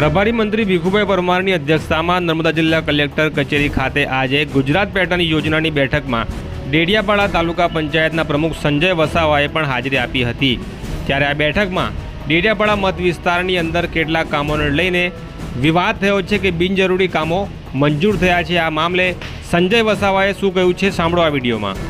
પ્રભારી મંત્રી ભીખુભાઈ પરમારની અધ્યક્ષતામાં નર્મદા જિલ્લા કલેક્ટર કચેરી ખાતે આજે ગુજરાત પેટર્ન યોજનાની બેઠકમાં ડેડિયાપાડા તાલુકા પંચાયતના પ્રમુખ સંજય વસાવાએ પણ હાજરી આપી હતી. ત્યારે આ બેઠકમાં ડેડિયાપાડા મત વિસ્તારની અંદર કેટલાક કામોને લઈને વિવાદ થયો છે કે બિનજરૂરી કામો મંજૂર થયા છે. આ મામલે સંજય વસાવાએ શું કહ્યું છે સાંભળો આ વિડીયોમાં.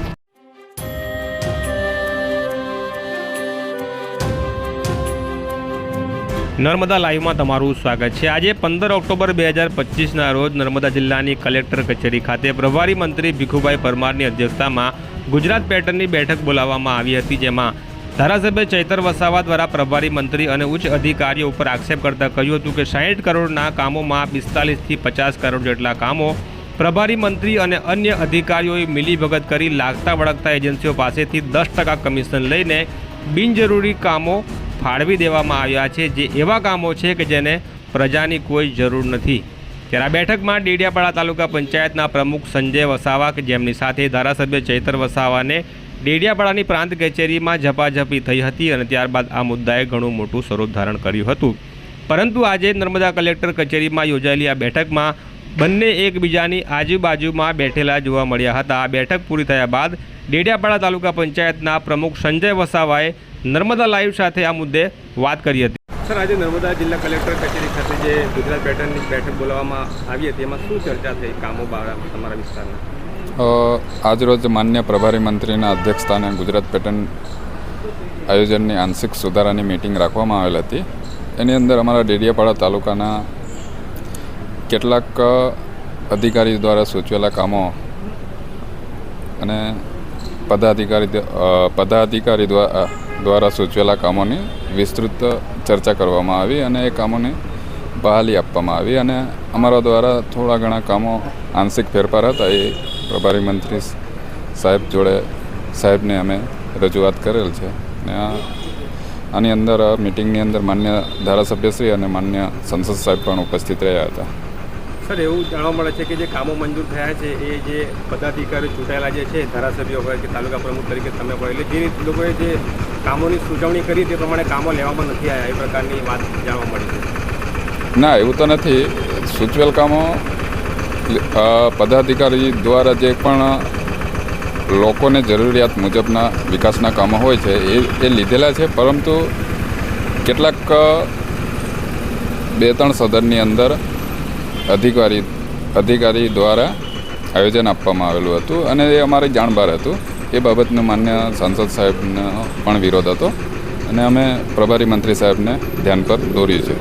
નર્મદા લાઈવમાં તમારું સ્વાગત છે. આજે પંદર ઓક્ટોબર બે હજાર પચીસના રોજ નર્મદા જિલ્લાની કલેક્ટર કચેરી ખાતે પ્રભારી મંત્રી ભીખુભાઈ પરમારની અધ્યક્ષતામાં ગુજરાત પેટર્નની બેઠક બોલાવવામાં આવી હતી, જેમાં ધારાસભ્ય ચૈતર વસાવા દ્વારા પ્રભારી મંત્રી અને ઉચ્ચ અધિકારીઓ ઉપર આક્ષેપ કરતા કહ્યું હતું કે સાહીઠ કરોડના કામોમાં પિસ્તાલીસથી પચાસ કરોડ જેટલા કામો પ્રભારી મંત્રી અને અન્ય અધિકારીઓએ મિલીભગત કરી લાગતા વળગતા એજન્સીઓ પાસેથી દસ ટકા કમિશન લઈને બિનજરૂરી કામો ફાળવી દેવામાં આવ્યા છે જે એવા કામો છે કે જેને પ્રજાની કોઈ જરૂર નથી. ત્યારે આ બેઠકમાં ડેડિયાપાડા તાલુકા પંચાયતના પ્રમુખ સંજય વસાવા કે જેમની સાથે ધારાસભ્ય ચૈતર વસાવાને ડેડિયાપાડાની પ્રાંત કચેરીમાં ઝપાઝપી થઈ હતી અને ત્યારબાદ આ મુદ્દાએ ઘણું મોટું સ્વરૂપ ધારણ કર્યું હતું. પરંતુ આજે નર્મદા કલેક્ટર કચેરીમાં યોજાયેલી આ બેઠકમાં બંને એકબીજાની આજુબાજુમાં બેઠેલા જોવા મળ્યા હતા. આ બેઠક પૂરી થયા બાદ ડેડિયાપાડા તાલુકા પંચાયતના પ્રમુખ સંજય વસાવાએ નર્મદા લાઈવ સાથે આ મુદ્દે વાત કરી હતી. સર આજે નર્મદા જિલ્લા કલેક્ટર કચેરી ખાતે જે ગુજરાત પેટર્નની બેઠક બોલાવવામાં આવી હતી એમાં શું ચર્ચા થઈ કામો તમારા વિસ્તારના? આજરોજ માન્ય પ્રભારી મંત્રીના અધ્યક્ષસ્થાને ગુજરાત પેટર્ન આયોજનની આંશિક સુધારાની મિટિંગ રાખવામાં આવેલ હતી. એની અંદર અમારા ડેડિયાપાડા તાલુકાના કેટલાક અધિકારી દ્વારા સૂચવેલા કામો અને પદાધિકારી પદાધિકારી દ્વારા સૂચવેલા કામોની વિસ્તૃત ચર્ચા કરવામાં આવી અને એ કામોની બહાલી આપવામાં આવી અને અમારા દ્વારા થોડા ઘણા કામો આંશિક ફેરફાર હતા. એ પ્રભારી મંત્રી સાહેબ જોડે, સાહેબને અમે રજૂઆત કરેલ છે. અને આની અંદર મિટિંગની અંદર માન્ય ધારાસભ્યશ્રી અને માન્ય સંસદ સાહેબ પણ ઉપસ્થિત રહ્યા હતા. સર, એવું જાણવા મળે છે કે જે કામો મંજૂર થયા છે, એ જે પદાધિકારીઓ ચૂંટાયેલા જે છે, ધારાસભ્યો હોય કે તાલુકા પ્રમુખ તરીકે તમે હોય એટલે જે લોકોએ જે કામોની સૂચવણી કરી તે પ્રમાણે કામો લેવામાં નથી આવ્યા, એ પ્રકારની વાત જાણવા મળી છે. ના, એવું તો નથી. સૂચવેલ કામો પદાધિકારી દ્વારા જે પણ લોકોને જરૂરિયાત મુજબના વિકાસના કામો હોય છે, એ એ લીધેલા છે, પરંતુ કેટલાક બે ત્રણ સદનની અંદર અધિકારી અધિકારી દ્વારા આયોજન આપવામાં આવેલું હતું અને એ અમારે જાણબાર હતું. એ બાબતનો માન્ય સાંસદ સાહેબનો પણ વિરોધ હતો અને અમે પ્રભારી મંત્રી સાહેબને ધ્યાન પર દોર્યું છે.